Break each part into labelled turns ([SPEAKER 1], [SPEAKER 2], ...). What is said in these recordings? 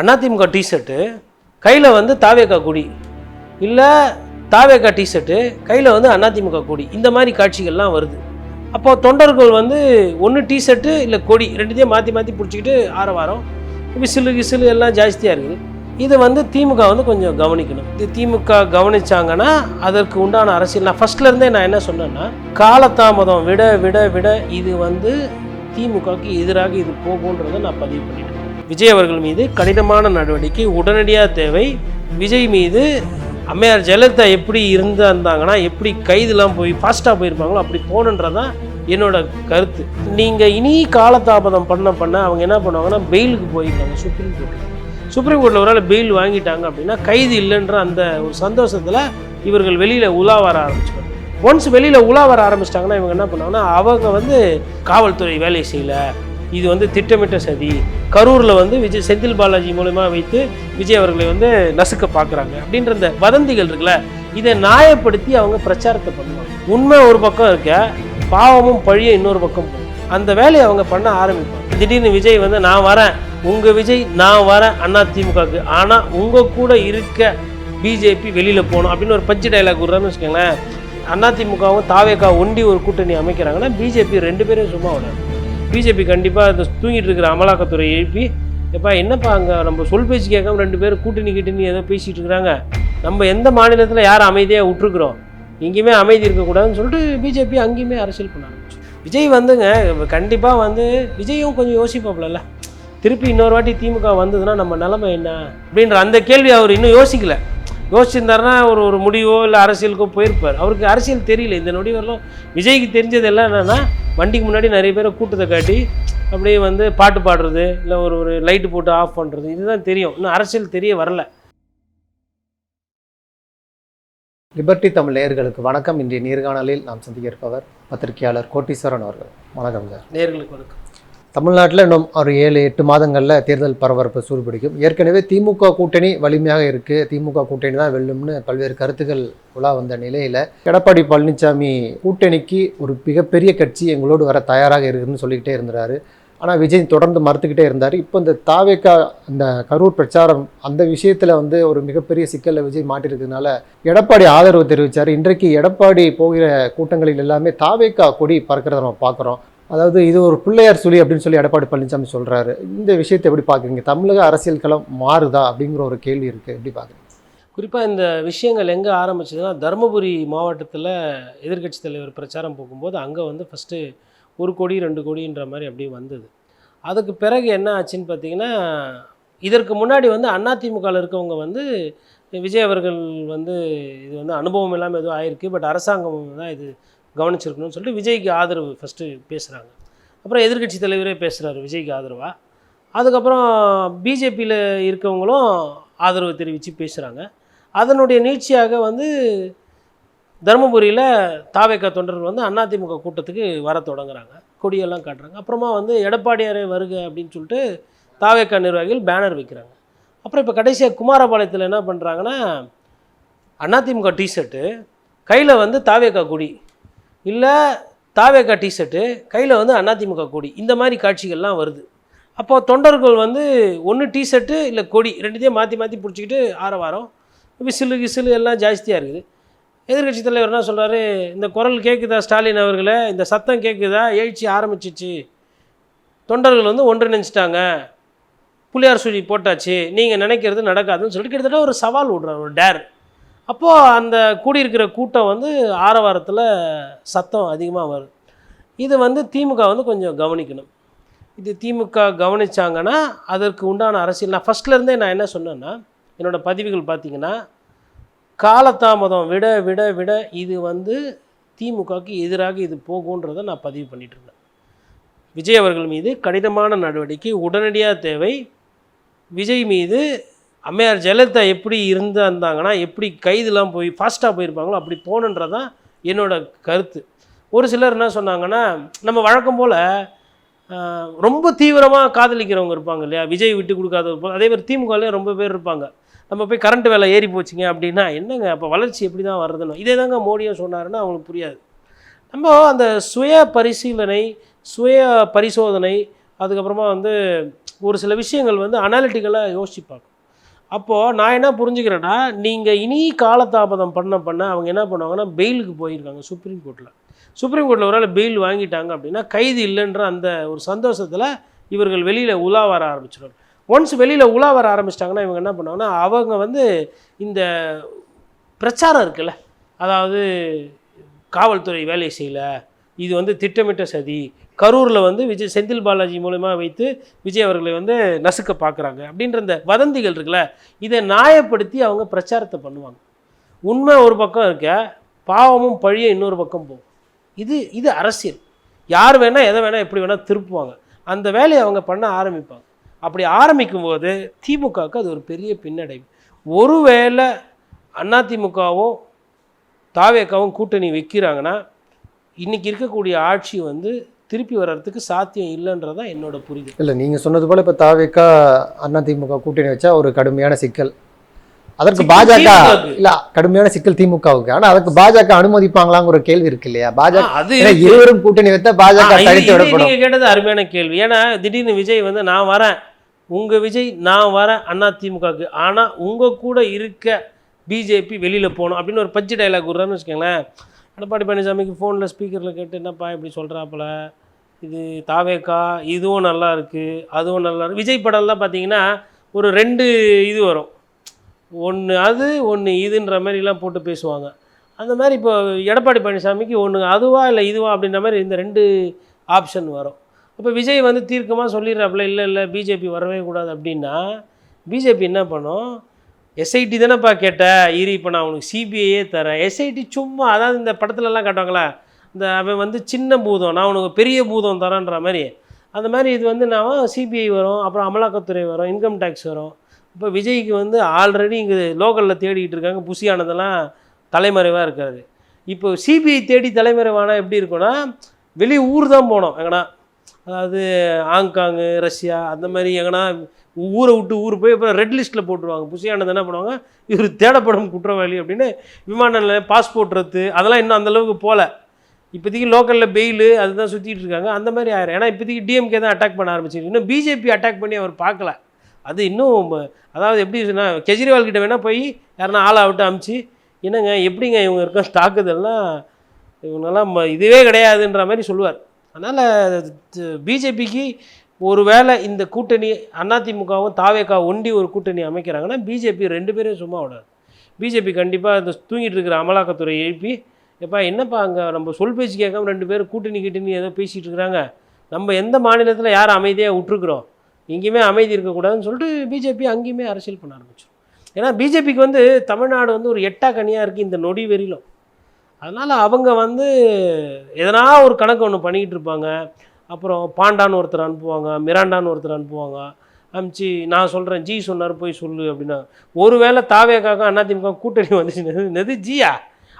[SPEAKER 1] AIADMK T shirt கையில் வந்து தாவேக்கா கொடி இல்லை தாவேக்கா டிஷர்ட்டு கையில் வந்து அதிமுக கொடி. இந்த மாதிரி காட்சிகள்லாம் வருது. அப்போது தொண்டர்கள் வந்து ஒன்று டிஷர்ட்டு இல்லை கொடி ரெண்டுத்தையும் மாற்றி மாற்றி பிடிச்சிக்கிட்டு ஆரவாரம். விசிலு கிசிலு எல்லாம் ஜாஸ்தியாக இருக்குது. இது வந்து திமுக வந்து கொஞ்சம் கவனிக்கணும். இது திமுக கவனிச்சாங்கன்னா அதற்கு உண்டான அரசியல். நான் ஃபர்ஸ்ட்ல இருந்தே நான் என்ன சொன்னேன்னா காலதாமதம் விட விட விட இது வந்து திமுகவுக்கு எதிராக இது போகுன்றதை நான் பதிவு பண்ணிட்டேன். விஜய் அவர்கள் மீது கடினமான நடவடிக்கை உடனடியாக தேவை. விஜய் மீது அம்மையார் ஜெயலலிதா எப்படி இருந்தாங்கன்னா எப்படி கைதுலாம் போய் ஃபாஸ்ட்டாக போயிருப்பாங்களோ அப்படி போகணுன்றதான் என்னோட கருத்து. நீங்கள் இனி காலதாபதம் பண்ண பண்ண அவங்க என்ன பண்ணுவாங்கன்னா பெயிலுக்கு போயிருக்காங்க சுப்ரீம் கோர்ட்டில் சுப்ரீம் கோர்ட்டில் ஒரு வேளை பெயில் வாங்கிட்டாங்க அப்படின்னா கைது இல்லைன்ற அந்த ஒரு சந்தோஷத்தில் இவர்கள் வெளியில் உலா வர ஆரம்பிச்சிடுவாங்க ஒன்ஸ் வெளியில் உலா வர ஆரம்பிச்சிட்டாங்கன்னா இவங்க என்ன பண்ணுவாங்கன்னா அவங்க வந்து காவல்துறை வேலை செய்யலை இது வந்து திட்டமிட்ட சதி. கரூரில் வந்து விஜய் செந்தில் பாலாஜி மூலயமா வைத்து விஜய் அவர்களை வந்து நசுக்க பார்க்குறாங்க அப்படின்ற இந்த வதந்திகள் இருக்குல்ல இதை நியாயப்படுத்தி அவங்க பிரச்சாரத்தை பண்ணுவாங்க. உண்மை ஒரு பக்கம் இருக்க பாவமும் பழியும் இன்னொரு பக்கம் அந்த வேலையை அவங்க பண்ண ஆரம்பிப்பாங்க. திடீர்னு விஜய் வந்து நான் வரேன். உங்கள் விஜய் நான் வரேன். அண்ணா திமுகவுக்கு. ஆனால் உங்கள் கூட இருக்க பிஜேபி வெளியில் போகணும் அப்படின்னு ஒரு பஞ்சு டைலாக் விட்றான்னு வச்சுக்கோங்களேன். அதிமுகவும் தாவேக்கா ஒண்டி ஒரு கூட்டணி அமைக்கிறாங்கன்னா பிஜேபி ரெண்டு பேரும் சும்மா விடாது. பிஜேபி கண்டிப்பாக அந்த தூங்கிட்டு இருக்கிற அமலாக்கத்துறை எழுப்பி எப்பா என்னப்பா அங்கே நம்ம சொல் பேச்சு கேட்காம ரெண்டு பேரும் கூட்டணி கிட்டணி ஏதோ பேசிகிட்டு இருக்கிறாங்க. நம்ம எந்த மாநிலத்தில் யார் அமைதியாக விட்டுருக்குறோம் எங்கேயுமே அமைதி இருக்கக்கூடாதுன்னு சொல்லிட்டு பிஜேபி அங்கேயுமே அரசியல் பண்ண ஆரம்பிச்சு. விஜய் வந்துங்க கண்டிப்பாக வந்து விஜயும் கொஞ்சம் யோசிப்பாப்லல்ல. திருப்பி இன்னொரு வாட்டி திமுக வந்ததுன்னா நம்ம நிலமை என்ன? அப்படின்ற அந்த கேள்வி அவர் இன்னும் யோசிக்கலை. யோசிச்சிருந்தாருன்னா ஒரு ஒரு முடிவோ இல்லை அரசியலுக்கோ போயிருப்பார். அவருக்கு அரசியல் தெரியல. இந்த நொடி வரலும் விஜய்க்கு தெரிஞ்சது எல்லாம் என்னென்னா வண்டிக்கு முன்னாடி நிறைய பேரை கூட்டத்தை காட்டி அப்படியே வந்து பாட்டு பாடுறது இல்லை ஒரு ஒரு லைட்டு போட்டு ஆஃப் பண்ணுறது இதுதான் தெரியும். இன்னும் அரசியல் தெரிய வரல.
[SPEAKER 2] லிபர்டி தமிழ் நேயர்களுக்கு வணக்கம். இன்றைய நேர்காணலில் நாம் சந்திக்க இருப்பவர் பத்திரிகையாளர் கோட்டீஸ்வரன் அவர்கள். வணக்கம் சார்.
[SPEAKER 1] நேர்களுக்கு வணக்கம்.
[SPEAKER 2] தமிழ்நாட்டில் இன்னும் ஒரு ஏழு எட்டு மாதங்களில் தேர்தல் பரபரப்பு சூடுபிடிக்கும். ஏற்கனவே திமுக கூட்டணி வலிமையாக இருக்குது திமுக கூட்டணி தான் வெல்லும்னு பல்வேறு கருத்துக்கள் உலா வந்த நிலையில் எடப்பாடி பழனிசாமி கூட்டணிக்கு ஒரு மிகப்பெரிய கட்சி எங்களோடு வர தயாராக இருக்குதுன்னு சொல்லிக்கிட்டே இருந்தார் ஆனால் விஜய் தொடர்ந்து மறுத்துக்கிட்டே இருந்தார். இப்போ இந்த தாவேக்கா இந்த கரூர் பிரச்சாரம் அந்த விஷயத்தில் வந்து ஒரு மிகப்பெரிய சிக்கலில் விஜய் மாட்டிருக்கிறதுனால எடப்பாடி ஆதரவு தெரிவித்தார் இன்றைக்கு எடப்பாடி போகிற கூட்டங்களில் எல்லாமே தாவேக்கா கொடி பறக்கிறத நம்ம பார்க்குறோம் அதாவது இது ஒரு பிள்ளையார் சுழி அப்படின்னு சொல்லி எடப்பாடி பழனிசாமி சொல்கிறாரு இந்த விஷயத்தை எப்படி பார்க்குறீங்க? தமிழக அரசியல் களம் மாறுதா அப்படிங்கிற ஒரு கேள்வி இருக்குது எப்படி பார்க்குறீங்க?
[SPEAKER 1] குறிப்பாக இந்த விஷயங்கள் எங்கே ஆரம்பிச்சதுன்னா தருமபுரி மாவட்டத்தில் எதிர்க்கட்சி தலைவர் பிரச்சாரம் போகும்போது அங்கே வந்து ஃபஸ்ட்டு ஒரு கோடி ரெண்டு கோடின்ற மாதிரி அப்படியே வந்தது. அதுக்கு பிறகு என்ன ஆச்சுன்னு பார்த்தீங்கன்னா இதற்கு முன்னாடி வந்து அதிமுகவில் இருக்கவங்க வந்து விஜய் அவர்கள் வந்து இது வந்து அனுபவம் இல்லாமல் எதுவும் ஆயிருக்கு. பட் அரசாங்கம் தான் இது கவனிச்சிருக்கணும்னு சொல்லிட்டு விஜய்க்கு ஆதரவு ஃபஸ்ட்டு பேசுகிறாங்க அப்புறம் எதிர்க்கட்சி தலைவரே பேசுகிறாரு விஜய்க்கு ஆதரவாக அதுக்கப்புறம் பிஜேபியில் இருக்கவங்களும் ஆதரவு தெரிவித்து பேசுகிறாங்க அதனுடைய நீட்சியாக வந்து தருமபுரியில் தாவேக்கா தொண்டர்கள் வந்து அதிமுக கூட்டத்துக்கு வர தொடங்குறாங்க. கொடியெல்லாம் காட்டுறாங்க. அப்புறமா வந்து எடப்பாடியாரே வருக அப்படின்னு சொல்லிட்டு தாவேக்கா நிர்வாகிகள் பேனர் வைக்கிறாங்க. அப்புறம் இப்போ கடைசியாக குமாரபாளையத்தில் என்ன பண்ணுறாங்கன்னா அதிமுக டிஷர்ட்டு கையில் வந்து தாவேக்கா கொடி இல்லை தாவேக்கா டிஷர்ட்டு கையில் வந்து அதிமுக கொடி. இந்த மாதிரி காட்சிகள்லாம் வருது. அப்போ தொண்டர்கள் வந்து ஒன்று டிஷர்ட்டு இல்லை கொடி ரெண்டுத்தையும் மாற்றி மாற்றி பிடிச்சிக்கிட்டு ஆரவாரம். விசிலு கிசிலு எல்லாம் ஜாஸ்தியாக இருக்குது. எதிர்க்கட்சி தலைவர் என்ன சொல்கிறாரு இந்த குரல் கேட்குதா ஸ்டாலின் அவர்களை? இந்த சத்தம் கேட்குதா எழுச்சி ஆரம்பிச்சிச்சு. தொண்டர்கள் வந்து ஒன்றிணைஞ்சிட்டாங்க புளியார் சுழி போட்டாச்சு. நீங்கள் நினைக்கிறது நடக்காதுன்னு சொல்லிட்டு கிட்டத்தட்ட ஒரு சவால் விடுறாரு ஒரு டேர் அப்போது அந்த கூடியிருக்கிற கூட்டம் வந்து ஆரவாரத்தில் சத்தம் அதிகமாக வரும். இது வந்து திமுக வந்து கொஞ்சம் கவனிக்கணும். இது திமுக கவனித்தாங்கன்னா அதற்கு உண்டான அரசியல் நான் ஃபஸ்ட்லேருந்தே நான் என்ன சொன்னேன்னா என்னோடய பதிவுகள் பார்த்திங்கன்னா காலதாமதம் விட விட விட இது வந்து திமுகவுக்கு எதிராக இது போகுன்றதை நான் பதிவு பண்ணிகிட்ருந்தேன் விஜய் அவர்கள் மீது கடினமான நடவடிக்கை உடனடியாக தேவை. விஜய் மீது அம்மையார் ஜெயலலிதா எப்படி இருந்தாங்கன்னா எப்படி கைதுலாம் போய் ஃபாஸ்ட்டாக போயிருப்பாங்களோ அப்படி போகணுன்றதான் என்னோட கருத்து. ஒரு சிலர் என்ன சொன்னாங்கன்னா நம்ம வழக்கம் போல் ரொம்ப தீவிரமாக காதலிக்கிறவங்க இருப்பாங்க இல்லையா? விஜய் விட்டு கொடுக்காத போல். அதே மாதிரி திமுகலேயும் ரொம்ப பேர் இருப்பாங்க. நம்ம போய் கரண்ட் வேலை ஏறி போச்சுங்க அப்படின்னா என்னங்க அப்போ வளர்ச்சி எப்படி தான் வர்றதுன்னு? இதே தாங்க மோடியும் சொன்னாருன்னா அவங்களுக்கு புரியாது. நம்ம அந்த சுய பரிசீலனை சுய பரிசோதனை அதுக்கப்புறமா வந்து ஒரு சில விஷயங்கள் வந்து அனாலிட்டிக்கலாக யோசிப்பாங்க அப்போது நான் என்ன புரிஞ்சுக்கிறேன்னா நீங்கள் இனி காலதாமதம் பண்ண பண்ண அவங்க என்ன பண்ணுவாங்கன்னா பெயிலுக்கு போயிருக்காங்க சுப்ரீம் கோர்ட்டில் சுப்ரீம் கோர்ட்டில் ஒரு பெயில் வாங்கிட்டாங்க அப்படின்னா கைது இல்லைன்ற அந்த ஒரு சந்தோஷத்தில் இவர்கள் வெளியில் உலா வர ஆரம்பிச்சிடுவாங்க ஒன்ஸ் வெளியில் உலா வர ஆரம்பிச்சிட்டாங்கன்னா இவங்க என்ன பண்ணுவாங்கன்னா அவங்க வந்து இந்த பிரச்சாரம் இருக்குல்ல அதாவது காவல்துறை வேலை செய்யல இது வந்து திட்டமிட்ட சதி கரூரில் வந்து விஜய் செந்தில் பாலாஜி மூலயமா வைத்து விஜய் அவர்களை வந்து நசுக்க பார்க்குறாங்க அப்படின்ற இந்த வதந்திகள் இருக்குல்ல இதை நியாயப்படுத்தி அவங்க பிரச்சாரத்தை பண்ணுவாங்க. உண்மை ஒரு பக்கம் இருக்க பாவமும் பழியும் இன்னொரு பக்கம் போகும். இது இது அரசியல். யார் வேணால் எதை வேணால் எப்படி வேணால் திருப்புவாங்க. அந்த வேலையை அவங்க பண்ண ஆரம்பிப்பாங்க. அப்படி ஆரம்பிக்கும் போது திமுகவுக்கு அது ஒரு பெரிய பின்னடைவு. ஒருவேளை அதிமுகவும் தாவேக்காவும் கூட்டணி வைக்கிறாங்கன்னா இன்னைக்கு இருக்கக்கூடிய ஆட்சி வந்து திருப்பி வர்றதுக்கு சாத்தியம் இல்லைன்றதான் என்னோட புரிதல்.
[SPEAKER 2] இல்லை நீங்கள் சொன்னது போல் இப்போ தாவேக்கா அதிமுக கூட்டணி வச்சா ஒரு கடுமையான சிக்கல். அதற்கு பாஜக. இல்ல கடுமையான சிக்கல் திமுகவுக்கு. ஆனா அதுக்கு பாஜக அனுமதிப்பாங்களாங்கிற கேள்வி இருக்கு இல்லையா? பாஜக
[SPEAKER 1] அது.
[SPEAKER 2] இருவரும் கூட்டணி வைத்தா பாஜக தனித்து விடப்படும்.
[SPEAKER 1] நீங்க கேட்டது அருமையான கேள்வி. ஏன்னா திடீர்னு விஜய் வந்து நான் வரேன். உங்க விஜய் நான் வரேன் அண்ணா திமுகவுக்கு. ஆனா உங்க கூட இருக்க பிஜேபி வெளியில போகணும். அப்படின்னு ஒரு பஞ்சு டைலாக் விடுறான்னு வச்சுக்கோங்களேன். எடப்பாடி பழனிசாமிக்கு ஃபோனில் ஸ்பீக்கரில் கேட்டு என்னப்பா இப்படி சொல்கிறாப்புல இது தாவேக்கா? இதுவும் நல்லா இருக்குது அதுவும் நல்லா இருக்கு. விஜய் படம்லாம் பார்த்தீங்கன்னா ஒரு ரெண்டு இது வரும். ஒன்று அது ஒன்று இதுன்ற மாதிரிலாம் போட்டு பேசுவாங்க. அந்த மாதிரி இப்போ எடப்பாடி பழனிசாமிக்கு ஒன்று அதுவா இல்லை இதுவா அப்படின்ற மாதிரி இந்த ரெண்டு ஆப்ஷன் வரும். அப்போ விஜய் வந்து தீர்க்கமாக சொல்லிடுறாப்புல இல்லை இல்லை பிஜேபி வரவே கூடாது. அப்படின்னா பிஜேபி என்ன பண்ணும்? எஸ்ஐடி தானேப்பா கேட்ட. இரு இப்போ நான் உனக்கு சிபிஐயே தரேன். எஸ்ஐடி சும்மா அதாவது இந்த படத்துலலாம் காட்டுவாங்களா இந்த அவன் வந்து சின்ன பூதம் நான் உனக்கு பெரிய பூதம் தரேன்ற மாதிரி. அந்த மாதிரி இது வந்து நான் சிபிஐ வரும் அப்புறம் அமலாக்கத்துறை வரும் இன்கம் டேக்ஸ் வரும். இப்போ விஜய்க்கு வந்து ஆல்ரெடி இங்கே லோக்கலில் தேடிக்கிட்டு இருக்காங்க புசியானதெல்லாம் தலைமறைவாக இருக்காது இப்போ சிபிஐ தேடி தலைமறைவானா எப்படி இருக்கும்னா வெளியே ஊர் தான் போனோம் எங்கன்னா. அதாவது ஹாங்காங்கு ரஷ்யா அந்த மாதிரி எங்கன்னா ஊரை விட்டு ஊர் போய் அப்புறம் ரெட் லிஸ்ட்டில் போட்டுருவாங்க. புசியானது என்ன பண்ணுவாங்க? இவர் தேடப்படும் குற்றவாளி அப்படின்னு விமான நிலையம் பாஸ்போர்ட் ரத்து அதெல்லாம் இன்னும் அந்த அளவுக்கு போகல இப்போதைக்கு லோக்கலில் பெயிலு அதுதான் சுற்றிட்டு இருக்காங்க. அந்த மாதிரி ஆயிரும். ஏன்னா இப்போதைக்கு டிஎம்கே தான் அட்டாக் பண்ண ஆரம்பிச்சிருக்கு. இன்னும் பிஜேபி அட்டாக் பண்ணி அவர் பார்க்கல. அது இன்னும் அதாவது எப்படி சொன்னால் கெஜ்ரிவால் கிட்ட வேணால் போய் யாருன்னா ஆளை விட்டு அமுச்சு என்னங்க எப்படிங்க இவங்க இருக்க தாக்குதல்லாம் இவங்கெல்லாம் ம- இதுவே கிடையாதுன்ற மாதிரி சொல்லுவார். அதனால் பிஜேபிக்கு ஒருவேளை இந்த கூட்டணி அதிமுகவும் தாவேக்கா ஒண்டி ஒரு கூட்டணி அமைக்கிறாங்கன்னா பிஜேபி ரெண்டு பேரும் சும்மா விடாது. பிஜேபி கண்டிப்பாக இந்த தூங்கிட்டு இருக்கிற அமலாக்கத்துறை எழுப்பி எப்பா என்னப்பா அங்கே நம்ம சொல் பேச்சு கேட்காம ரெண்டு பேரும் கூட்டணி கிட்டணி ஏதோ பேசிகிட்டு இருக்கிறாங்க. நம்ம எந்த மாநிலத்தில் யார் அமைதியாக விட்டுருக்குறோம்? எங்கேயுமே அமைதி இருக்கக்கூடாதுன்னு சொல்லிட்டு பிஜேபி அங்கேயுமே அரசியல் பண்ண ஆரம்பிச்சோம் ஏன்னா பிஜேபிக்கு வந்து தமிழ்நாடு வந்து ஒரு எட்டா கனியாக இருக்குது இந்த நொடி வெறியிலும். அதனால் அவங்க வந்து எதனா ஒரு கணக்கு ஒன்று பண்ணிக்கிட்டு இருப்பாங்க. அப்புறம் பாண்டான்னு ஒருத்தர் அனுப்புவாங்க மிராண்டான்னு ஒருத்தர் அனுப்புவாங்க. அனுப்பிச்சு நான் சொல்கிறேன் ஜி சொன்னார் போய் சொல்லு அப்படின்னா ஒருவேளை தாவேக்காக அதிமுக கூட்டணி வந்துச்சு நெது ஜியா?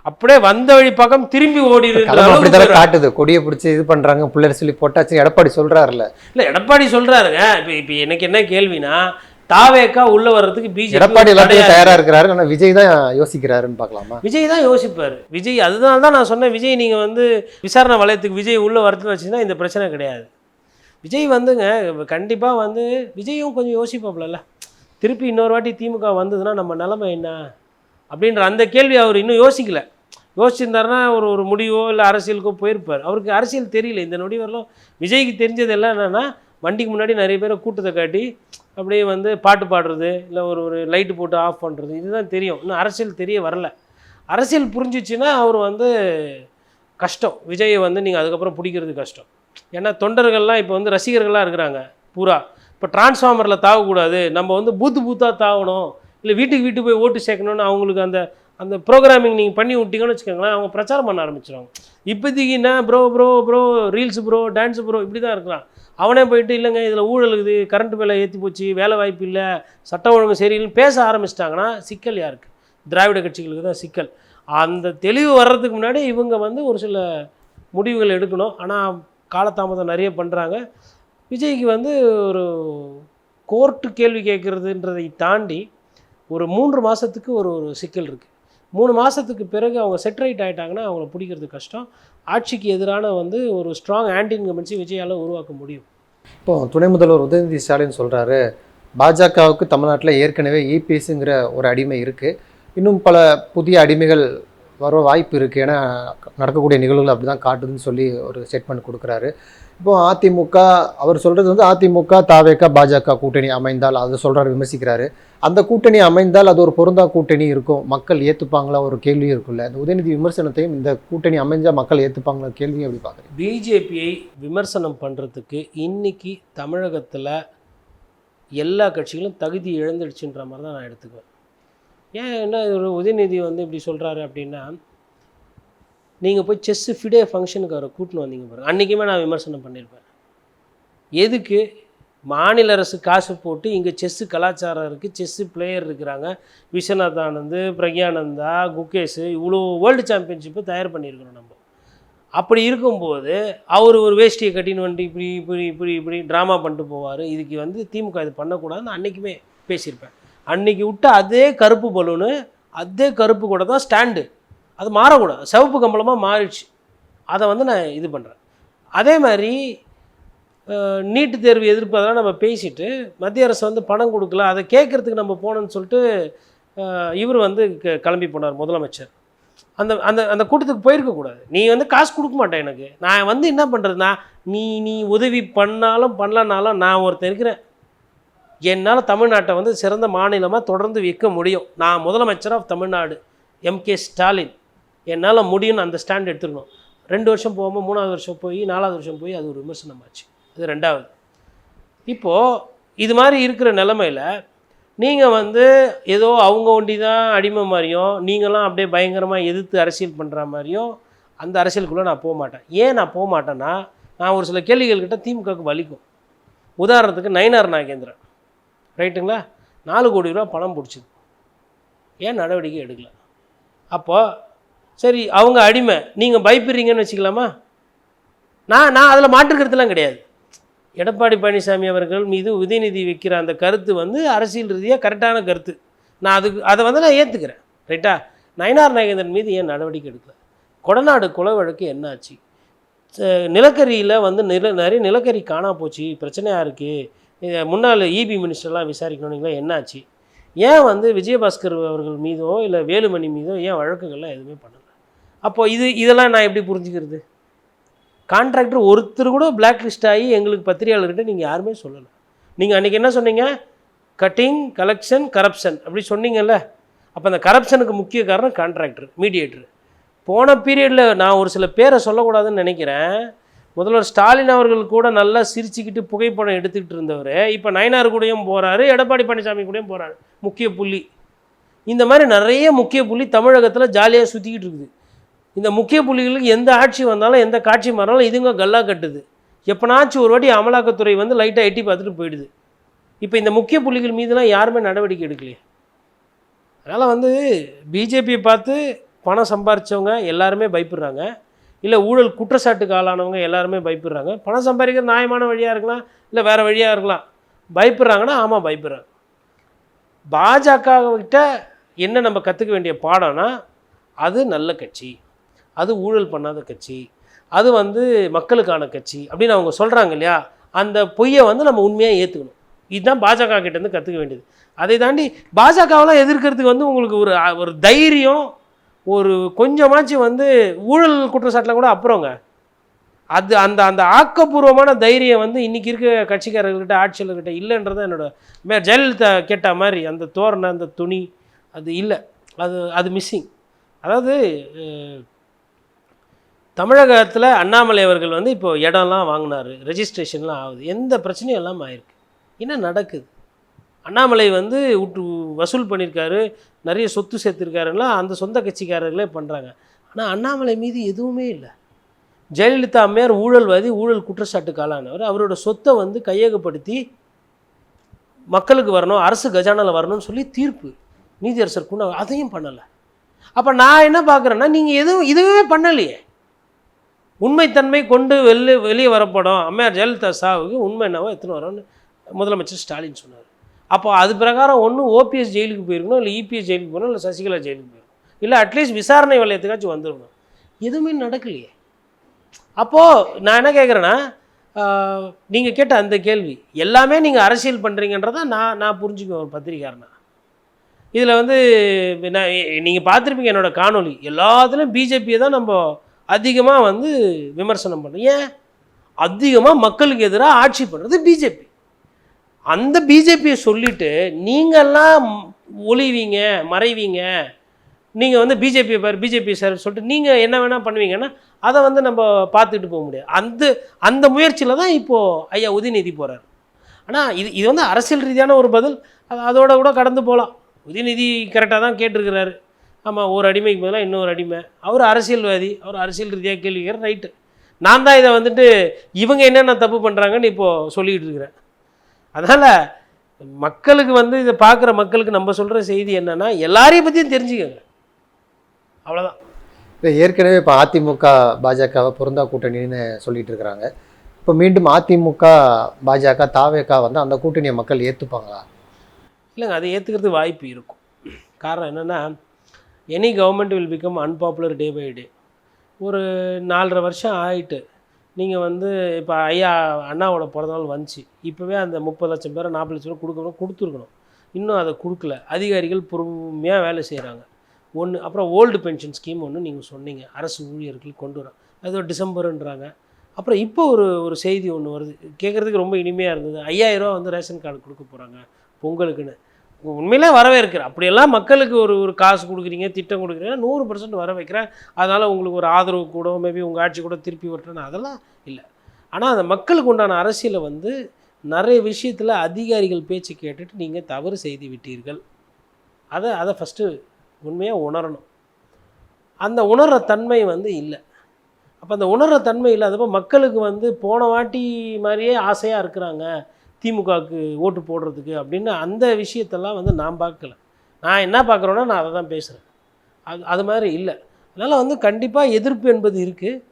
[SPEAKER 1] அப்படியே வந்த வழி பக்கம் திரும்பி
[SPEAKER 2] அப்படித்தானே
[SPEAKER 1] போயிடும்.
[SPEAKER 2] காட்டுது. கொடியை பிடிச்சி இது பண்றாங்க பிள்ளைர் சொல்லி போட்டாச்சு எடப்பாடி சொல்றாருல்ல.
[SPEAKER 1] இல்லை எடப்பாடி சொல்கிறாருங்க இப்போ இப்போ எனக்கு என்ன கேள்வினா தாவேக்கா உள்ள வர்றதுக்கு
[SPEAKER 2] எடப்பாடி எல்லாத்தையும்
[SPEAKER 1] பிஜேபி
[SPEAKER 2] தயாரா இருக்கிறாரு. ஆனா விஜய் தான் யோசிக்கிறாருன்னு பார்க்கலாமா?
[SPEAKER 1] விஜய் தான் யோசிப்பார். விஜய் அதனால தான் நான் சொன்னேன். விஜய் நீங்கள் வந்து விசாரணை வளையத்துக்கு விஜய் உள்ளே வரதுன்னு வச்சிங்கன்னா இந்த பிரச்சனை கிடையாது. விஜய் வந்துங்க கண்டிப்பாக வந்து விஜயும் கொஞ்சம் யோசிப்பாப்லல்ல. திருப்பி இன்னொரு வாட்டி திமுக வந்ததுன்னா நம்ம நிலைமை என்ன? அப்படின்ற அந்த கேள்வி அவர் இன்னும் யோசிக்கல. யோசிச்சிருந்தாருன்னா ஒரு ஒரு முடிவோ இல்லை அரசியலுக்கோ போயிருப்பார். அவருக்கு அரசியல் தெரியல. இந்த நொடி வரலும் விஜய்க்கு தெரிஞ்சது எல்லாம் என்னென்னா வண்டிக்கு முன்னாடி நிறைய பேரை கூட்டத்தை காட்டி அப்படியே வந்து பாட்டு பாடுறது இல்லை ஒரு ஒரு லைட்டு போட்டு ஆஃப் பண்ணுறது இதுதான் தெரியும். இன்னும் அரசியல் தெரிய வரல. அரசியல் புரிஞ்சிச்சுன்னா அவர் வந்து கஷ்டம். விஜயை வந்து நீங்கள் அதுக்கப்புறம் பிடிக்கிறது கஷ்டம். ஏன்னா தொண்டர்கள்லாம் இப்போ வந்து ரசிகர்கள்லாம் இருக்கிறாங்க பூரா. இப்போ டிரான்ஸ்ஃபார்மரில் தாவக்கூடாது. நம்ம வந்து பூத்து பூத்தாக தாவணும். இல்லை வீட்டுக்கு வீட்டுக்கு போய் ஓட்டு சேர்க்கணும்னு அவங்களுக்கு அந்த அந்த ப்ரோக்ராமிங் நீங்கள் பண்ணி விட்டீங்கன்னு வச்சுக்கோங்களேன் அவங்க பிரச்சாரம் பண்ண ஆரம்பிச்சிடுவாங்க இப்போதைக்கு என்ன bro bro bro reels bro dance bro இப்படி தான் இருக்கலாம் அவனே போயிட்டு இல்லைங்க இதில் ஊழல் இருக்குது கரண்ட் விலை ஏற்றி போச்சு வேலை வாய்ப்பு இல்லை சட்ட ஒழுங்கு சரியில்லைன்னு பேச ஆரம்பிச்சிட்டாங்கன்னா சிக்கல் யாருக்கு? திராவிட கட்சிகளுக்கு தான் சிக்கல். அந்த தெளிவு வர்றதுக்கு முன்னாடி இவங்க வந்து ஒரு சில முடிவுகள் எடுக்கணும். ஆனால் காலதாமதம் நிறைய பண்ணுறாங்க விஜய்க்கு வந்து ஒரு கோர்ட்டு கேள்வி கேட்குறதுன்றதை தாண்டி ஒரு மூன்று மாதத்துக்கு ஒரு ஒரு சிக்கல் இருக்குது மூணு மாதத்துக்கு பிறகு அவங்க செட்ரைட் ஆகிட்டாங்கன்னா அவங்கள பிடிக்கிறது கஷ்டம். ஆட்சிக்கு எதிரான வந்து ஒரு ஸ்ட்ராங் ஆன்டி இன்கமென்சி விஜயால் உருவாக்க முடியும்.
[SPEAKER 2] இப்போ துணை முதல்வர் உதயநிதி ஸ்டாலின் சொல்கிறாரு பாஜகவுக்கு தமிழ்நாட்டில் ஏற்கனவே இபிஎஸ்ங்கிற ஒரு அடிமை இருக்குது இன்னும் பல புதிய அடிமைகள் வர வாய்ப்பு இருக்குது ஏன்னா நடக்கக்கூடிய நிகழ்வுகள் அப்படி தான் காட்டுதுன்னு சொல்லி ஒரு ஸ்டேட்மெண்ட் கொடுக்குறாரு. இப்போ அதிமுக அவர் சொல்கிறது வந்து அதிமுக தாவேக பாஜக கூட்டணி அமைந்தால் அதை சொல்கிறார் விமர்சிக்கிறாரு. அந்த கூட்டணி அமைந்தால் அது ஒரு பொருந்தா கூட்டணி இருக்கும். மக்கள் ஏற்றுப்பாங்களா ஒரு கேள்வி இருக்குல்ல இந்த உதயநிதி விமர்சனத்தையும் இந்த கூட்டணி அமைஞ்சால் மக்கள் ஏற்றுப்பாங்களா கேள்வியும் எப்படி பார்க்குறேன்
[SPEAKER 1] பிஜேபியை விமர்சனம் பண்ணுறதுக்கு இன்னைக்கு தமிழகத்தில் எல்லா கட்சிகளும் தகுதி இழந்துடுச்சுன்ற மாதிரி தான் நான் எடுத்துக்குவேன். ஏன் என்ன ஒரு உதயநிதி வந்து இப்படி சொல்கிறாரு அப்படின்னா நீங்கள் போய் செஸ்ஸு ஃபிடே ஃபங்க்ஷனுக்கு அவரை கூட்டின்னு வந்தீங்க பாருங்கள் அன்றைக்குமே நான் விமர்சனம் பண்ணியிருப்பேன். எதுக்கு? மாநில அரசு காசு போட்டு இங்கே செஸ்ஸு கலாச்சாரம் இருக்குது செஸ்ஸு பிளேயர் இருக்கிறாங்க. விஸ்வநாத் ஆனந்து பிரக்யானந்தா குகேஷ் இவ்வளோ வேர்ல்டு சாம்பியன்ஷிப்பு தயார் பண்ணியிருக்கிறோம் நம்ம. அப்படி இருக்கும்போது அவர் ஒரு வேஷ்டியை கட்டின்னு வந்துட்டு இப்படி இப்படி இப்படி இப்படி ட்ராமா பண்ணிட்டு போவார். இதுக்கு வந்து திமுக இது பண்ணக்கூடாதுன்னு அன்றைக்குமே பேசியிருப்பேன். அன்றைக்கி விட்டு அதே கருப்பு பலூனு அதே கருப்பு கூட தான் ஸ்டாண்டு அது மாறக்கூடாது. சிவப்பு கம்பளமாக மாறிடுச்சு. அதை வந்து நான் இது பண்ணுறேன் அதே மாதிரி நீட்டு தேர்வு எதிர்ப்பு அதெல்லாம் நம்ம பேசிட்டு மத்திய அரசு வந்து பணம் கொடுக்கல அதை கேட்குறதுக்கு நம்ம போனோம்னு சொல்லிட்டு இவர் வந்து க- கிளம்பி போனார் முதலமைச்சர். அந்த அந்த அந்த கூட்டத்துக்கு போயிருக்கக்கூடாது. நீ வந்து காசு கொடுக்க மாட்டேன் எனக்கு. நான் வந்து என்ன பண்ணுறதுனா நீ நீ உதவி பண்ணாலும் பண்ணலனாலும் நான் ஒருத்தன் இருக்கிறேன். என்னால் தமிழ்நாட்டை வந்து சிறந்த மாநிலமாக தொடர்ந்து வைக்க முடியும். நான் முதலமைச்சர் ஆஃப் தமிழ்நாடு எம்கே ஸ்டாலின். என்னால் முடியும்னு அந்த ஸ்டாண்ட் எடுத்துக்கணும். ரெண்டு வருஷம் போகாமல் மூணாவது வருஷம் போய் நாலாவது வருஷம் போய் அது ஒரு விமர்சனம் ஆச்சு. இது ரெண்டாவது. இப்போது இது மாதிரி இருக்கிற நிலமையில் நீங்கள் வந்து ஏதோ அவங்க ஒண்டி தான் அடிமை மாதிரியும் நீங்களாம் அப்படியே பயங்கரமாக எதிர்த்து அரசியல் பண்ணுற மாதிரியும் அந்த அரசியலுக்குள்ளே நான் போக மாட்டேன். ஏன் நான் போக மாட்டேன்னா நான் ஒரு சில கேள்விகள் கிட்ட திமுகவுக்கு வலிக்கும். உதாரணத்துக்கு நயனார் நாகேந்திரன். ரைட்டுங்களா? நாலு கோடி ரூபா பணம் பிடிச்சிது. ஏன் நடவடிக்கை எடுக்கல? அப்போது சரி அவங்க அடிமை. நீங்கள் பயப்படுறீங்கன்னு வச்சுக்கலாமா? நான் நான் அதில் மாற்றுக்கிறதுலாம் கிடையாது. எடப்பாடி பழனிசாமி அவர்கள் மீது உதயநிதி வைக்கிற அந்த கருத்து வந்து அரசியல் ரீதியாக கரெக்டான கருத்து. நான் அதுக்கு அதை வந்து நான் ஏற்றுக்கிறேன் ரைட்டா? நயனார் நாகேந்திரன் மீது ஏன் நடவடிக்கை எடுக்கல? கொடநாடு கொலை வழக்கு என்னாச்சு? நிலக்கரியில் வந்து நில நிறைய நிலக்கரி காணா போச்சு பிரச்சனையாக இருக்குது முன்னாள் இபி மினிஸ்டர்லாம் விசாரிக்கணுங்களா என்னாச்சு? ஏன் வந்து விஜயபாஸ்கர் அவர்கள் மீதோ இல்லை வேலுமணி மீதோ ஏன் வழக்குகள்லாம் எதுவுமே பண்ணல? அப்போ இது இதெல்லாம் நான் எப்படி புரிஞ்சுக்கிறது? கான்ட்ராக்டர் ஒருத்தர் கூட பிளாக் லிஸ்ட் ஆகி எங்களுக்கு பத்திரிகையாளர்கிட்ட நீங்கள் யாருமே சொல்லலை. நீங்கள் அன்றைக்கி என்ன சொன்னீங்க? கட்டிங் கலெக்ஷன் கரப்ஷன் அப்படி சொன்னீங்கல்ல. அப்போ அந்த கரப்ஷனுக்கு முக்கிய காரணம் கான்ட்ராக்டர் மீடியேட்டர் போன பீரியடில் நான் ஒரு சில பேரை சொல்லக்கூடாதுன்னு நினைக்கிறேன். முதல்வர் ஸ்டாலின் அவர்கள் கூட நல்லா சிரிச்சுக்கிட்டு புகைப்படம் எடுத்துக்கிட்டு இருந்தவர். இப்போ நயனார் கூடயும் போகிறாரு எடப்பாடி பழனிசாமி கூடயும் போகிறாரு முக்கிய புள்ளி. இந்த மாதிரி நிறைய முக்கிய புள்ளி தமிழகத்தில் ஜாலியாக சுற்றிக்கிட்டு இருக்குது. இந்த முக்கிய புள்ளிகளுக்கு எந்த ஆட்சி வந்தாலும் எந்த காட்சி மாறினாலும் இதுங்க கல்லா கட்டுது. எப்போனாச்சும் ஒரு வாட்டி அமலாக்கத்துறை வந்து லைட்டாக எட்டி பார்த்துட்டு போயிடுது. இப்போ இந்த முக்கிய புள்ளிகள் மீதுலாம் யாருமே நடவடிக்கை எடுக்கலையே. அதனால் வந்து பிஜேபியை பார்த்து பணம் சம்பாதிச்சவங்க எல்லாருமே பயப்படுறாங்க. இல்லை ஊழல் குற்றச்சாட்டுக்கு ஆளானவங்க எல்லாருமே பயப்படுறாங்க. பணம் சம்பாதிக்கிறது நியாயமான வழியாக இருக்கலாம் இல்லை வேறு வழியாக இருக்கலாம். பயப்படுறாங்கன்னா ஆமாம் பயப்படுறாங்க. பாஜக கிட்ட என்ன நம்ம கற்றுக்க வேண்டிய பாடம்னா அது நல்ல கட்சி. அது ஊழல் பண்ணாத கட்சி அது வந்து மக்களுக்கான கட்சி அப்படின்னு அவங்க சொல்கிறாங்க இல்லையா? அந்த பொய்யை வந்து நம்ம உண்மையாக ஏற்றுக்கணும் இதுதான் பாஜக கிட்டேருந்து கற்றுக்க வேண்டியது. அதை தாண்டி பாஜகவெல்லாம் எதிர்க்கிறதுக்கு வந்து உங்களுக்கு ஒரு ஒரு தைரியம் ஒரு கொஞ்சமாச்சும் வந்து ஊழல் குற்றச்சாட்டில் கூட அப்புறங்க. அது அந்த அந்த ஆக்கப்பூர்வமான தைரியம் வந்து இன்றைக்கி இருக்க கட்சிக்காரர்கிட்ட ஆட்சியாளர்கிட்ட இல்லைன்றது என்னோட மே ஜெயலலிதா கேட்ட மாதிரி அந்த தோரணை அந்த துணி அது இல்லை. அது அது மிஸ்ஸிங் அதாவது தமிழகத்தில் அண்ணாமலை அவர்கள் வந்து இப்போ இடம்லாம் வாங்கினார் ரெஜிஸ்ட்ரேஷன்லாம் ஆகுது. எந்த பிரச்சனையும் இல்லாமல் ஆயிருக்கு. என்ன நடக்குது? அண்ணாமலை வந்து விட்டு வசூல் பண்ணியிருக்காரு நிறைய சொத்து சேர்த்துருக்காருன்னா அந்த சொந்த கட்சிக்காரர்களே பண்ணுறாங்க ஆனால் அண்ணாமலை மீது எதுவுமே இல்லை. ஜெயலலிதா அம்மையார் ஊழல்வாதி ஊழல் குற்றச்சாட்டுக்கு ஆளானவர். அவரோட சொத்தை வந்து கையகப்படுத்தி மக்களுக்கு வரணும் அரசு கஜானாவில் வரணும்னு சொல்லி தீர்ப்பு நீதியரசர் கூட அதையும் பண்ணலை. அப்போ நான் என்ன பார்க்குறேன்னா நீங்கள் எதுவும் இதுவே பண்ணலையே. உண்மைத்தன்மை கொண்டு வெளியே வெளியே வரப்படும். அம்மையார் ஜெயலலிதா சாவுக்கு உண்மை என்னவோ எத்தனை வரும்னு முதலமைச்சர் ஸ்டாலின் சொன்னார். அப்போ அது பிரகாரம் ஒன்று ஓபிஎஸ் ஜெயிலுக்கு போயிருக்கணும் இல்லை இபிஎஸ் ஜெயிலுக்கு போகணும் இல்லை சசிகலா ஜெயிலுக்கு போயிருக்கணும். இல்லை அட்லீஸ்ட் விசாரணை வளையத்துக்காச்சும் வந்துடணும் எதுவுமே நடக்கலையே. அப்போது நான் என்ன கேட்குறேன்னா நீங்கள் கேட்ட அந்த கேள்வி எல்லாமே நீங்கள் அரசியல் பண்ணுறீங்கன்றதை நான் நான் புரிஞ்சுக்குவேன் ஒரு பத்திரிகாரனா இதில் வந்து நான் நீங்கள் பார்த்துருப்பீங்க என்னோட காணொளி. எல்லாத்துலேயும் பிஜேபியை தான் நம்ம அதிகமாக வந்து விமர்சனம் பண்ணுறோம் ஏன்? அதிகமாக மக்களுக்கு எதிராக ஆட்சி பண்ணுறது பிஜேபி அந்த பிஜேபியை சொல்லிட்டு நீங்கள்லாம் ஒளிவீங்க மறைவீங்க. நீங்கள் வந்து பிஜேபி பார் பிஜேபி சார் சொல்லிட்டு நீங்கள் என்ன வேணால் பண்ணுவீங்கன்னா அதை வந்து நம்ம பார்த்துட்டு போக முடியாது. அந்த அந்த முயற்சியில் தான் இப்போது ஐயா உதயநிதி போகிறார் ஆனால் இது இது வந்து அரசியல் ரீதியான ஒரு பதில். அது அதோட கூட கடந்து போகலாம். உதயநிதி கரெக்டாக தான் கேட்டிருக்கிறாரு. ஆமாம் ஒரு அடிமைக்கு பதிலாக இன்னொரு அடிமை. அவர் அரசியல்வாதி அவர் அரசியல் ரீதியாக கேள்வி கேட்குற ரைட்டு. நான் தான் இதை வந்துட்டு இவங்க என்னென்ன தப்பு பண்ணுறாங்கன்னு இப்போது சொல்லிகிட்டு இருக்கிறேன். அதனால் மக்களுக்கு வந்து இதை பார்க்குற மக்களுக்கு நம்ம சொல்கிற செய்தி என்னென்னா எல்லாரையும் பற்றியும் தெரிஞ்சுக்கங்க. அவ்வளோதான்
[SPEAKER 2] இல்லை ஏற்கனவே இப்போ அதிமுக பாஜகவை பொருந்தா கூட்டணின்னு சொல்லிட்டு இருக்கிறாங்க. இப்போ மீண்டும் அதிமுக பாஜக தாவேக்கா வந்து அந்த கூட்டணியை மக்கள் ஏற்றுப்பாங்களா
[SPEAKER 1] இல்லைங்க அதை ஏற்றுக்கிறது வாய்ப்பு இருக்கும். காரணம் என்னென்னா any government will become unpopular day by day ஒரு நாலரை வருஷம் ஆயிட்டு நீங்கள் வந்து இப்போ ஐயா அண்ணாவோட பிறந்தநாள் வந்துச்சு. இப்போவே அந்த முப்பது லட்சம் பேர் நாற்பது லட்சம் பேர் கொடுக்கணும் கொடுத்துருக்கணும். இன்னும் அதை கொடுக்கல. அதிகாரிகள் பொறுமையாக வேலை செய்கிறாங்க ஒன்று அப்புறம் ஓல்டு பென்ஷன் ஸ்கீம் ஒன்று நீங்கள் சொன்னீங்க. அரசு ஊழியர்கள் கொண்டு வரோம் அது ஒரு டிசம்பருன்றாங்க. அப்புறம் இப்போ ஒரு ஒரு செய்தி ஒன்று வருது. கேட்குறதுக்கு ரொம்ப இனிமையாக இருந்தது. ஐயாயிரம் ரூபா வந்து ரேஷன் கார்டு கொடுக்க போகிறாங்க பொங்கலுக்குன்னு. உண்மையிலே வரவேற்கிறேன். அப்படியெல்லாம் மக்களுக்கு ஒரு ஒரு காசு கொடுக்குறீங்க திட்டம் கொடுக்குறீங்க நூறு பர்சன்ட் வர வைக்கிறேன். அதனால் உங்களுக்கு ஒரு ஆதரவு கூட மேபி உங்கள் ஆட்சி கூட திருப்பி விட்டுறேன். அதெல்லாம் இல்லை. ஆனால் அந்த மக்களுக்கு உண்டான அரசியலை வந்து நிறைய விஷயத்தில் அதிகாரிகள் பேச்சு கேட்டுட்டு நீங்கள் தவறு செய்து விட்டீர்கள். அதை அதை ஃபஸ்ட்டு உண்மையாக உணரணும். அந்த உணர்கிற தன்மை வந்து இல்லை. அப்போ அந்த உணர்கிற தன்மை இல்லாதப்போ மக்களுக்கு வந்து போன வாட்டி மாதிரியே ஆசையாக இருக்கிறாங்க. திமுகவுக்கு ஓட்டு போடுறதுக்கு அப்படின்னு அந்த விஷயத்தெல்லாம் வந்து நான் பார்க்கல. நான் என்ன பார்க்குறேன்னா நான் அதை தான் பேசுகிறேன் அது அது மாதிரி இல்லை. அதனால் வந்து கண்டிப்பாக எதிர்ப்பு என்பது இருக்குது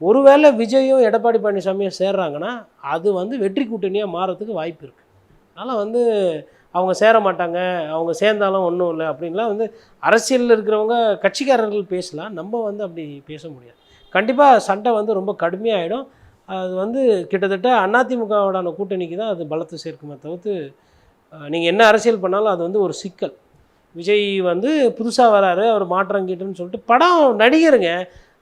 [SPEAKER 1] ஒருவேளை விஜயும் எடப்பாடி பழனிசாமியும் சேர்றாங்கன்னா அது வந்து வெற்றி கூட்டணியாக மாறத்துக்கு வாய்ப்பு இருக்குது அதனால் வந்து அவங்க சேர மாட்டாங்க அவங்க சேர்ந்தாலும் ஒன்றும் இல்லை அப்படின்லாம் வந்து அரசியலில் இருக்கிறவங்க கட்சிக்காரர்கள் பேசலாம். நம்ம வந்து அப்படி பேச முடியாது. கண்டிப்பாக சண்டை வந்து ரொம்ப கடுமையாகிடும் அது வந்து கிட்டத்தட்ட அதிமுகவோடான கூட்டணிக்கு தான் அது பலத்தை சேர்க்குமே தவிர்த்து நீங்கள் என்ன அரசியல் பண்ணாலும் அது வந்து ஒரு சிக்கல். விஜய் வந்து புதுசாக வராரு அவர் மாற்றம் கேட்டுன்னு சொல்லிட்டு படம் நடிகருங்க.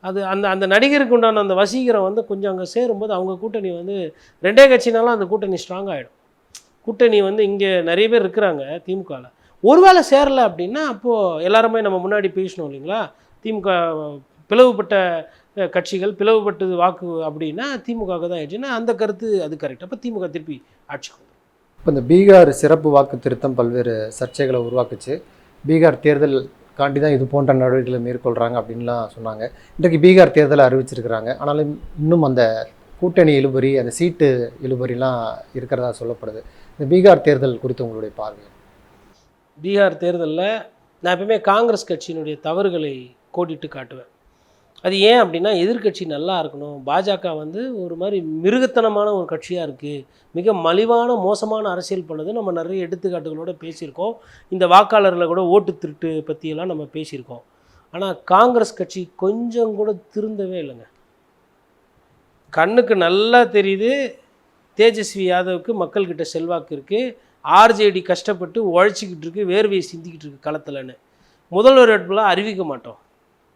[SPEAKER 1] அது அந்த அந்த நடிகருக்கு உண்டான அந்த வசீகரம் வந்து கொஞ்சம் அங்கே சேரும்போது அவங்க கூட்டணி வந்து ரெண்டே கட்சினாலும் அந்த கூட்டணி ஸ்ட்ராங் ஆகிடும் கூட்டணி வந்து இங்கே நிறைய பேர் இருக்கிறாங்க திமுகவில் ஒருவேளை சேரலை அப்படின்னா அப்போது எல்லாருமே நம்ம முன்னாடி பேசணும் இல்லைங்களா? திமுக பிளவுபட்ட கட்சிகள் பிளவுபட்டது வாக்கு அப்படின்னா திமுக தான் ஆயிடுச்சுன்னா அந்த கருத்து அது கரெக்ட் அப்போ திமுக திருப்பி ஆட்சிக்கு.
[SPEAKER 2] இப்போ இந்த பீகார் சிறப்பு வாக்கு திருத்தம் பல்வேறு சர்ச்சைகளை உருவாக்குச்சு. பீகார் தேர்தல் காண்டி தான் இது போன்ற நடவடிக்கைகளை மேற்கொள்கிறாங்க அப்படின்லாம் சொன்னாங்க. இன்றைக்கு பீகார் தேர்தலை அறிவிச்சிருக்கிறாங்க. ஆனாலும் இன்னும் அந்த கூட்டணி இழுபறி அந்த சீட்டு இழுபறிலாம் இருக்கிறதா சொல்லப்படுது. இந்த பீகார் தேர்தல் குறித்து உங்களுடைய பார்வை
[SPEAKER 1] பீகார் தேர்தலில் நான் எப்பவுமே காங்கிரஸ் கட்சியினுடைய தவறுகளை கோடிட்டு காட்டுவேன். அது ஏன் அப்படின்னா எதிர்க்கட்சி நல்லா இருக்கணும். பாஜக வந்து ஒரு மாதிரி மிருகத்தனமான ஒரு கட்சியாக இருக்குது மிக மலிவான மோசமான அரசியல் பண்ணுது நம்ம நிறைய எடுத்துக்காட்டுகளோட பேசியிருக்கோம். இந்த வாக்காளர்களை கூட ஓட்டு திருட்டு பற்றியெல்லாம் நம்ம பேசியிருக்கோம். ஆனால் காங்கிரஸ் கட்சி கொஞ்சம் கூட திருந்தவே இல்லைங்க. கண்ணுக்கு நல்லா தெரியுது. தேஜஸ்வி யாதவுக்கு மக்கள்கிட்ட செல்வாக்கு இருக்குது ஆர்ஜேடி கஷ்டப்பட்டு உழைச்சிக்கிட்டு இருக்கு. வேர்வையை சிந்திக்கிட்டு இருக்கு களத்துலன்னு. முதல்வர் வேட்பாளராக அறிவிக்க மாட்டோம்.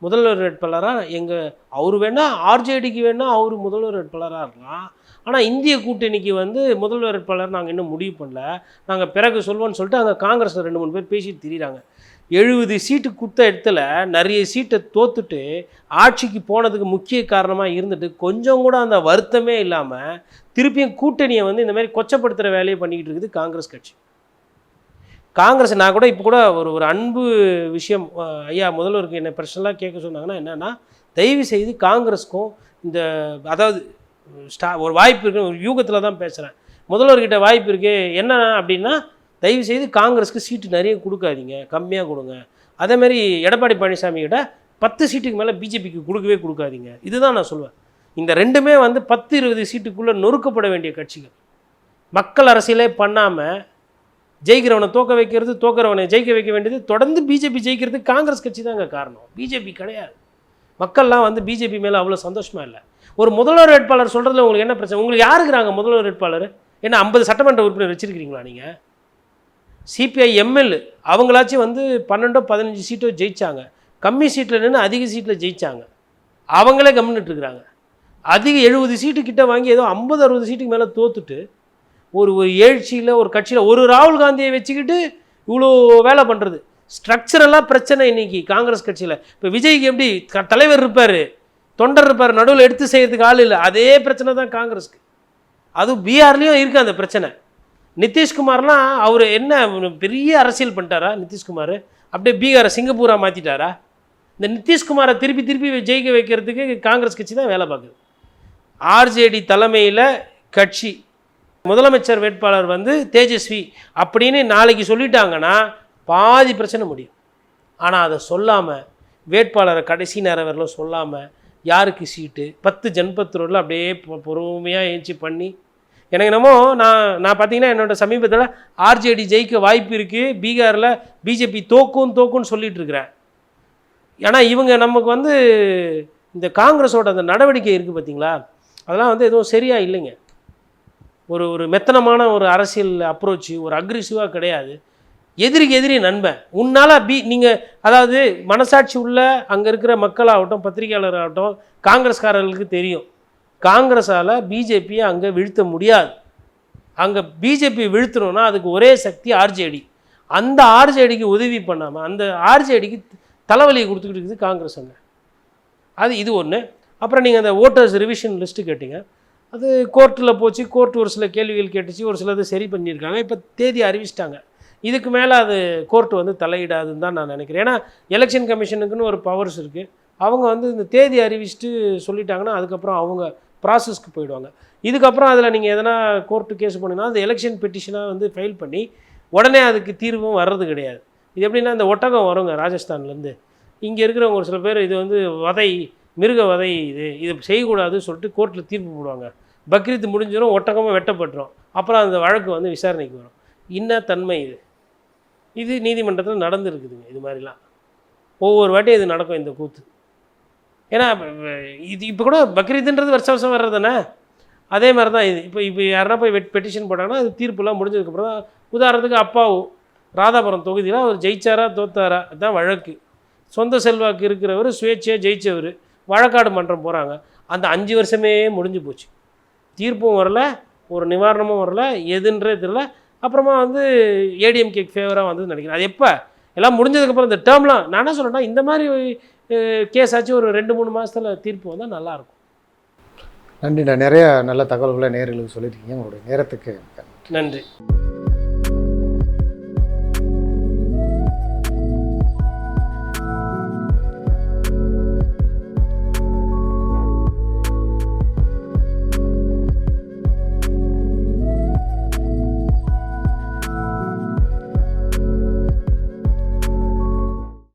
[SPEAKER 1] முதல்வர் வேட்பாளராக எங்கள் அவர் வேணால் ஆர்ஜேடிக்கு வேணால் அவர் முதல்வர் வேட்பாளராக இருக்கலாம். ஆனால் இந்திய கூட்டணிக்கு வந்து முதல்வர் வேட்பாளர் நாங்கள் இன்னும் முடிவு பண்ணல. நாங்கள் பிறகு சொல்வோம்னு சொல்லிட்டு அங்கே காங்கிரஸில் ரெண்டு மூணு பேர் பேசிட்டு திரியிறாங்க. எழுபது சீட்டு கொடுத்த இடத்துல நிறைய சீட்டை தோத்துட்டு ஆட்சிக்கு போனதுக்கு முக்கிய காரணமாக இருந்துட்டு கொஞ்சம் கூட அந்த வருத்தமே இல்லாமல் திருப்பியும் கூட்டணியை வந்து இந்த மாதிரி கொச்சப்படுத்துகிற வேலையை பண்ணிக்கிட்டு இருக்குது காங்கிரஸ் கட்சி. காங்கிரஸ் நான் கூட இப்போ கூட ஒரு ஒரு அன்பு விஷயம் ஐயா முதல்வருக்கு என்ன பர்சனலாக கேட்க சொன்னாங்கன்னா என்னென்னா தயவு செய்து காங்கிரஸ்க்கும் இந்த அதாவது ஸ்டா ஒரு வாய்ப்பு இருக்கு ஒரு யூகத்தில் தான் பேசுகிறேன் முதல்வர்கிட்ட வாய்ப்பு இருக்கு என்ன அப்படின்னா தயவு செய்து காங்கிரஸ்க்கு சீட்டு நிறைய கொடுக்காதீங்க கம்மியாக கொடுங்க. அதேமாரி எடப்பாடி பழனிசாமி கிட்ட பத்து சீட்டுக்கு மேலே பிஜேபிக்கு கொடுக்கவே கொடுக்காதீங்க. இதுதான் நான் சொல்லுவேன். இந்த ரெண்டுமே வந்து பத்து இருபது சீட்டுக்குள்ளே நொறுக்கப்பட வேண்டிய கட்சிகள். மக்கள் அரசியலே பண்ணாமல் ஜெயிக்கிறவனை தோக்க வைக்கிறது தோக்கிறவனை ஜெயிக்க வைக்க வேண்டியது தொடர்ந்து பிஜேபி ஜெயிக்கிறதுக்கு காங்கிரஸ் கட்சி தாங்க காரணம் பிஜேபி கிடையாது. மக்கள்லாம் வந்து பிஜேபி மேலே அவ்வளோ சந்தோஷமாக இல்லை. ஒரு முதல்வர் வேட்பாளர் சொல்கிறதுல உங்களுக்கு என்ன பிரச்சனை? உங்களுக்கு யாருக்குறாங்க முதல்வர் வேட்பாளர்? என்ன ஐம்பது சட்டமன்ற உறுப்பினர் வச்சிருக்கிறீங்களா நீங்கள் சிபிஐ எம்எல்ஏ அவங்களாச்சும் வந்து பன்னெண்டோ பதினஞ்சு சீட்டோ ஜெயித்தாங்க கம்மி சீட்டில் நின்று அதிக சீட்டில் ஜெயிச்சாங்க. அவங்களே கம்முன்னுட்டு இருக்கிறாங்க. அதிக எழுபது சீட்டு கிட்ட வாங்கி ஏதோ ஐம்பது அறுபது சீட்டுக்கு மேலே தோத்துட்டு ஒரு ஒரு எழுச்சியில் ஒரு கட்சியில் ஒரு ராகுல் காந்தியை வச்சுக்கிட்டு இவ்வளோ வேலை பண்ணுறது ஸ்ட்ரக்சரெல்லாம் பிரச்சனை இன்றைக்கி காங்கிரஸ் கட்சியில். இப்போ விஜய்க்கு எப்படி? க- தலைவர் இருப்பார். தொண்டர் இருப்பார். நடுவில் எடுத்து செய்கிறதுக்கு ஆள் இல்லை. அதே பிரச்சனை தான் காங்கிரஸ்க்கு. அதுவும் பீகார்லேயும் இருக்குது அந்த பிரச்சனை. நிதிஷ்குமார்லாம் அவர் என்ன பெரிய அரசியல் பண்ணிட்டாரா? நிதிஷ்குமார். அப்படியே பீகாரை சிங்கப்பூராக மாற்றிட்டாரா இந்த நிதிஷ்குமாரை திருப்பி திருப்பி ஜெயிக்க வைக்கிறதுக்கு காங்கிரஸ் கட்சி தான் வேலை பார்க்குது. ஆர்ஜேடி தலைமையில் கட்சி முதலமைச்சர் வேட்பாளர் வந்து தேஜஸ்வி அப்படின்னு நாளைக்கு சொல்லிட்டாங்கன்னா பாதி பிரச்சனை முடியும். ஆனால் அதை சொல்லாமல் வேட்பாளரை கடைசி நேரம் வரலும் சொல்லாமல் யாருக்கு சீட்டு? பத்து ஜன்பத் ரோடில் அப்படியே பொறுமையாக ஏஞ்சி பண்ணி எனக்கு என்னமோ நான் நான் பார்த்தீங்கன்னா என்னோடய சமீபத்தில் ஆர்ஜேடி ஜெயிக்க வாய்ப்பு இருக்குது பீகாரில் பிஜேபி தோக்கும் தோக்குன்னு சொல்லிட்டு இருக்கிறேன். ஏன்னா இவங்க நமக்கு வந்து இந்த காங்கிரஸோட அந்த நடவடிக்கை இருக்குது பார்த்தீங்களா? அதெல்லாம் வந்து எதுவும் சரியாக இல்லைங்க. ஒரு ஒரு மெத்தனமான ஒரு அரசியல் அப்ரோச் ஒரு அக்ரிசிவாக கிடையாது. எதிரிக்கு எதிரி நண்பன். உன்னால் பி நீங்கள் அதாவது மனசாட்சி உள்ள அங்கே இருக்கிற மக்களாகட்டும் பத்திரிகையாளர் ஆகட்டும் காங்கிரஸ்காரர்களுக்கு தெரியும். காங்கிரஸால் பிஜேபியை அங்கே வீழ்த்த முடியாது. அங்கே பிஜேபி வீழ்த்தணும்னா அதுக்கு ஒரே சக்தி ஆர்ஜேடி. அந்த ஆர்ஜேடிக்கு உதவி பண்ணாமல் அந்த ஆர்ஜேடிக்கு தலைவலியை கொடுத்துக்கிட்டு இருக்குது காங்கிரஸ் அங்கே. அது இது ஒன்று அப்புறம் நீங்கள் அந்த ஓட்டர்ஸ் ரிவிஷன் லிஸ்ட்டு கேட்டீங்க. அது கோர்ட்டில் போச்சு கோர்ட் ஒரு சில கேள்விகள் கேட்டுச்சு ஒரு சிலது சரி பண்ணியிருக்காங்க. இப்போ தேதி அறிவிச்சிட்டாங்க. இதுக்கு மேலே அது கோர்ட் வந்து தலையிடாதுன்னு தான் நான் நினைக்கிறேன். ஏன்னா எலெக்ஷன் கமிஷனுக்குன்னு ஒரு பவர்ஸ் இருக்குது அவங்க வந்து இந்த தேதி அறிவிச்சுட்டு சொல்லிட்டாங்கன்னா அதுக்கப்புறம் அவங்க ப்ராசஸ்க்கு போயிடுவாங்க. இதுக்கப்புறம் அதில் நீங்கள் எதனா கோர்ட்டு கேஸ் போனீங்கன்னா அந்த எலெக்ஷன் பெட்டிஷனாக வந்து ஃபைல் பண்ணி உடனே அதுக்கு தீர்வும் வர்றது கிடையாது. இது எப்படின்னா இந்த ஒட்டகம் வருங்க ராஜஸ்தான்லேருந்து இங்கே இருக்கிறவங்க ஒரு சில பேர் இது வந்து வதை மிருக வதை இது இது செய்யக்கூடாதுன்னு சொல்லிட்டு கோர்ட்டில் தீர்ப்பு போடுவாங்க. பக்ரீத் முடிஞ்சிடும் ஒட்டகமாக வெட்டப்பட்டுரும். அப்புறம் அந்த வழக்கு வந்து விசாரணைக்கு வரும். என்ன தன்மை இது. இது நீதிமன்றத்தில் நடந்துருக்குதுங்க இது மாதிரிலாம். ஒவ்வொரு வாட்டியும் இது நடக்கும் இந்த கூத்து. ஏன்னா இது இப்போ கூட பக்ரீத்துன்றது வருஷம் வருஷம் வர்றது தானே அதே மாதிரி தான் இது. இப்போ இப்போ யாருன்னா போய் வெட் பெட்டிஷன் போட்டாங்கன்னா அது தீர்ப்புலாம் முடிஞ்சதுக்கப்புறம் தான் உதாரணத்துக்கு அப்பாவும் ராதாபுரம் தொகுதியில் அவர் ஜெயிச்சாரா தோத்தாரா அதுதான் வழக்கு. சொந்த செல்வாக்கு இருக்கிறவர் சுயேட்சையாக ஜெயிச்சவர். வழக்காடு மன்றம் போகிறாங்க அந்த அஞ்சு வருஷமே முடிஞ்சு போச்சு. தீர்ப்பும் வரல ஒரு நிவாரணமும் வரல எதுன்றே தெரியல. அப்புறமா வந்து ஏடிஎம்கேக்கு ஃபேவராக வந்து நினைக்கிறேன். அது எப்போ? எல்லாம் முடிஞ்சதுக்கப்புறம் இந்த டேர்ம்லாம் நான் என்ன சொல்கிறேன்னா இந்த மாதிரி கேஸ் ஆச்சு ஒரு ரெண்டு மூணு மாதத்தில் தீர்ப்பு வந்தால் நல்லாயிருக்கும்
[SPEAKER 2] நன்றி நான் நிறைய நல்ல தகவல்களை நேர்களுக்கு சொல்லியிருக்கீங்க. உங்களுடைய நேரத்துக்கு
[SPEAKER 1] நன்றி.